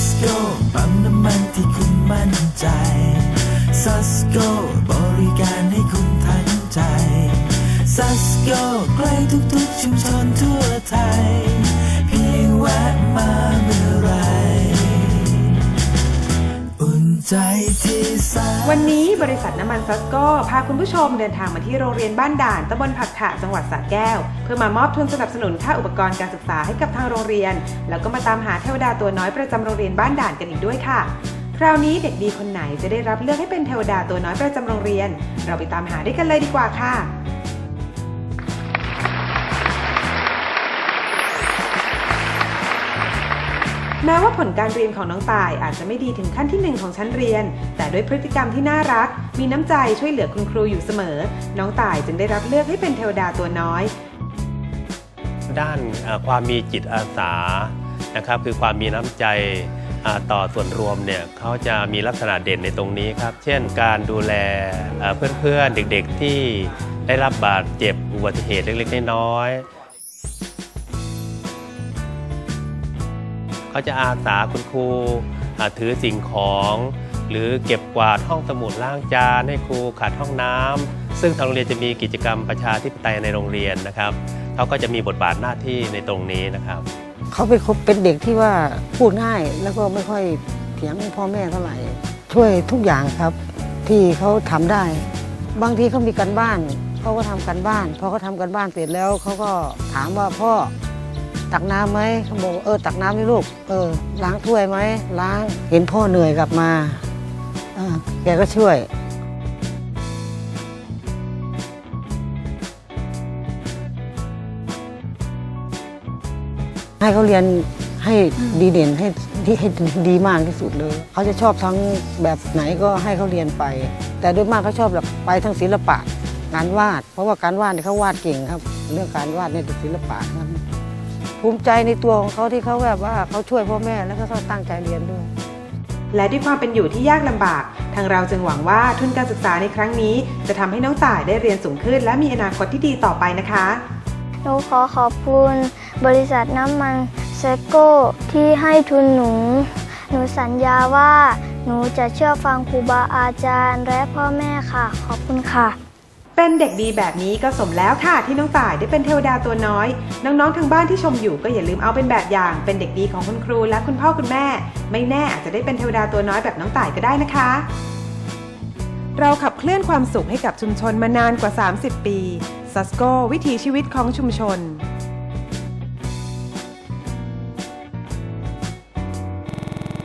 สโกปั๊มน้ำมันที่คุณมั่นใจซั ใจที่สวันนี้บริษัทน้ำมันซัสโกพาคุณผู้ชมเดินทางมาที่โรงเรียนบ้านด่านตำบลผักถะจังหวัดสระแก้ว เพื่อมามอบทุนสนับสนุนค่าอุปกรณ์การศึกษาให้กับทางโรงเรียน แล้วก็มาตามหาเทวดาตัวน้อยประจำโรงเรียนบ้านด่านกันอีกด้วยค่ะ คราวนี้เด็กดีคนไหนจะได้รับเลือกให้เป็นเทวดาตัวน้อยประจำโรงเรียน เราไปตามหาด้วยกันเลยดีกว่าค่ะ แม้ว่าผลการเรียนของน้องตายอาจจะไม่ดีถึงขั้นที่หนึ่งของชั้นเรียน แต่ด้วยพฤติกรรมที่น่ารัก มีน้ำใจช่วยเหลือคุณครูอยู่เสมอ น้องตายจึงได้รับเลือกให้เป็นเทวดาตัวน้อย ด้านความมีจิตอาสานะครับคือความมีน้ำใจต่อส่วนรวมเนี่ยเขาจะมีลักษณะเด่นในตรงนี้ครับ เช่นการดูแลเอ่อเพื่อนๆเด็กๆที่ได้รับบาดเจ็บอุบัติเหตุเล็กๆน้อยๆ เขาจะอาสาคุณครูถือสิ่งของ หรือเก็บกวาดห้องสมุดล้างจานให้ครูขัดห้องน้ำซึ่งทางโรงเรียนจะมีกิจกรรมประชาธิปไตยในโรงเรียนนะครับเขาก็จะมีบทบาทหน้าที่ในตรงนี้นะครับเขาเป็นเป็นเด็กที่ว่าพูดง่าย แล้วก็ไม่ค่อยเถียงพ่อแม่เท่าไหร่ช่วยทุกอย่างครับที่เขาทำได้ บางทีเขามีการบ้านเขาก็ทำกันบ้านพอเขาทำกันบ้านเสร็จแล้วเขาก็ถามว่าพ่อ ตักน้ำไหมเขาบอกเออตักน้ำนี่ลูก เออ ล้างถ้วยไหมล้าง เห็นพ่อเหนื่อยกลับมาอ่าแกก็ช่วยให้เขาเรียนให้ดีเด่นให้ที่ให้ดีมากที่สุดเลย เขาจะชอบทั้งแบบไหนก็ให้เขาเรียนไป แต่โดยมากเขาชอบแบบไปทั้งศิลปะงานวาด เพราะว่าการวาดเนี่ยเขาวาดเก่งครับ เรื่องการวาดเนี่ยเป็นศิลปะครับ ภูมิใจในตัวของเขาที่เขาแบบว่าเขาช่วยพ่อแม่แล้วก็เขาตั้งใจเรียนด้วย และด้วยความเป็นอยู่ที่ยากลำบาก ทางเราจึงหวังว่าทุนการศึกษาในครั้งนี้ จะทำให้น้องต่ายได้เรียนสูงขึ้น และมีอนาคตที่ดีต่อไปนะคะหนูขอขอบคุณบริษัทน้ำมันเซโกที่ให้ทุนหนู หนูสัญญาว่าหนูจะเชื่อฟังครูบาอาจารย์ และพ่อแม่ค่ะ ขอบคุณค่ะ เป็นเด็กดีแบบนี้ก็สมแล้วค่ะที่น้องต่ายได้เป็นเทวดาตัวน้อย น้องๆทางบ้านที่ชมอยู่ก็อย่าลืมเอาเป็นแบบอย่าง เป็นเด็กดีของคุณครูและคุณพ่อคุณแม่ ไม่แน่อาจจะได้เป็นเทวดาตัวน้อยแบบน้องต่ายก็ได้นะคะ เราขับเคลื่อนความสุขให้กับชุมชนมานานกว่า 30 ปีซัสโกวิถีชีวิตของชุมชน